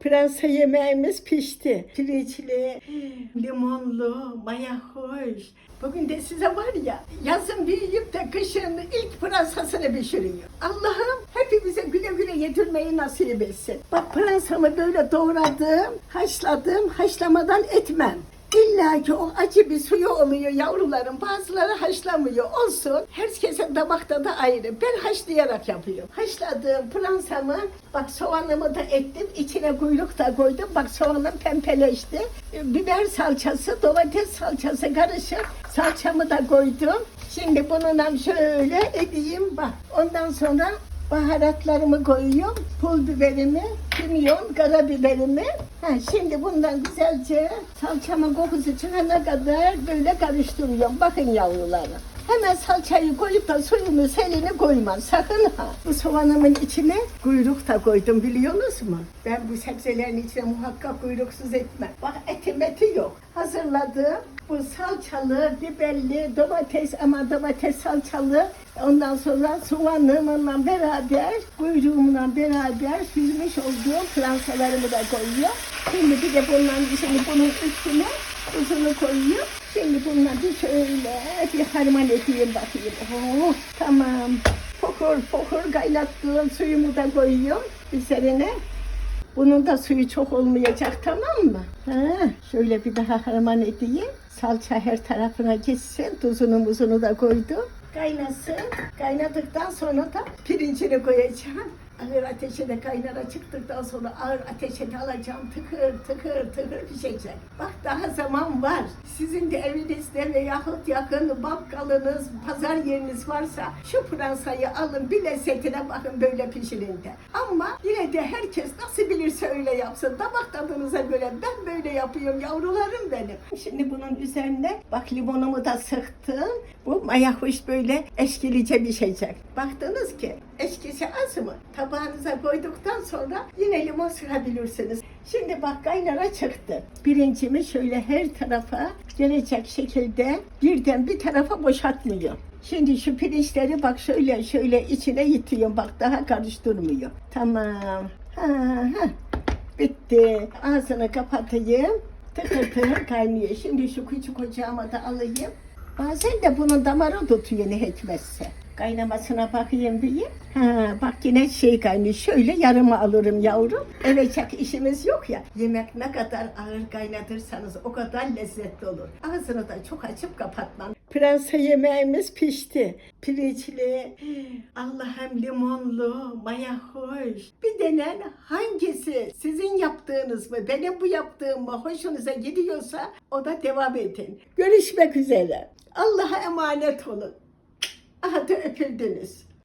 Pırasa yemeğimiz pişti. Pirinçli, limonlu, maya hoş. Bugün de size var ya yazın büyüyüp de kışın ilk pırasasını pişiriyor. Allah'ım hepimize güle güle yedirmeyi nasip etsin. Bak pırasamı böyle doğradım, haşladım, haşlamadan etmem. İlla ki o acı bir suyu oluyor yavrularım. Bazıları haşlamıyor. Olsun. Herkesin damakta da ayrı. Ben haşlayarak yapıyorum. Haşladığım pıransamı bak soğanımı da ettim. içine kuyruk da koydum. Bak soğanım pembeleşti. E, Biber salçası, domates salçası karışık. Salçamı da koydum. Şimdi bununla şöyle edeyim bak. Ondan sonra baharatlarımı koyuyorum. Pul biberimi, kimyon, karabiberimi. Ha, şimdi bundan güzelce salçamın kokusu çıkana kadar böyle karıştırıyorum. Bakın yavrularım. Hemen salçayı koyup da suyunu selini koymam. Sakın ha. Bu soğanımın içine kuyruk da koydum biliyorsunuz mu? Ben bu sebzelerin içine muhakkak kuyruksuz etmem. Bak eti meti yok. Hazırladım. Bu salçalı, biberli, domates ama domates salçalı. Ondan sonra soğanımla beraber, kuyruğumla beraber süzmüş olduğum pransalarımı da koyuyor. Şimdi bir de bundan şimdi bunun üstüne tuzunu koyuyor. Şimdi bunları şöyle bir harman edeyim bakayım. Oh, tamam. Fokur fokur kaynattığım suyumu da koyuyorum üzerine. Bunun da suyu çok olmayacak tamam mı? Ha, şöyle bir daha harman edeyim. Salça her tarafına gitsin. Tuzunu muzunu da koydum. Kaynasın. Kaynadıktan sonra da pirincini koyacağım. Ağır ateşe kaynara çıktıktan sonra ağır ateşe de alacağım. Tıkır tıkır tıkır pişecek. Bak daha zaman var. Sizin de evinizde veyahut yakın bakkalınız, pazar yeriniz varsa şu pırasayı alın bir lezzetine bakın böyle pişirin de. Ama yine de herkes nasıl bilirse öyle yapsın. Damak tadınıza göre ben böyle yapıyorum yavrularım benim. Şimdi bunun üzerine bak limonumu da sıktım. Bu mayahuş böyle eşkilice pişecek. Baktınız ki eşkisi az mı? Tabağınıza koyduktan sonra yine limon sıkabilirsiniz. Şimdi bak kaynara çıktı. Birincimi şöyle her tarafa gelecek şekilde birden bir tarafa boşaltmıyor. Şimdi şu pirinçleri bak şöyle şöyle içine yitiyorum. Bak daha karıştırmıyor. Tamam. Ha, ha. Bitti. Ağzını kapatayım. Tıkır tıkır kaynıyor. Şimdi şu küçük ocağıma da alayım. Bazen de bunun damarı tutuyor ne hekmetse. Kaynamasına bakayım bir. Ha, bak yine şey kaynıyor. Şöyle yarımı alırım yavrum. Evecek işimiz yok ya. Yemek ne kadar ağır kaynatırsanız o kadar lezzetli olur. Ağzını da çok açıp kapatmam. Prensa yemeğimiz pişti. Pirinçli, Allah'ım limonlu, maya hoş. Bir denen hangisi sizin yaptığınız mı, benim bu yaptığım mı hoşunuza gidiyorsa o da devam edin. Görüşmek üzere. Allah'a emanet olun. Aha da öpüldünüz.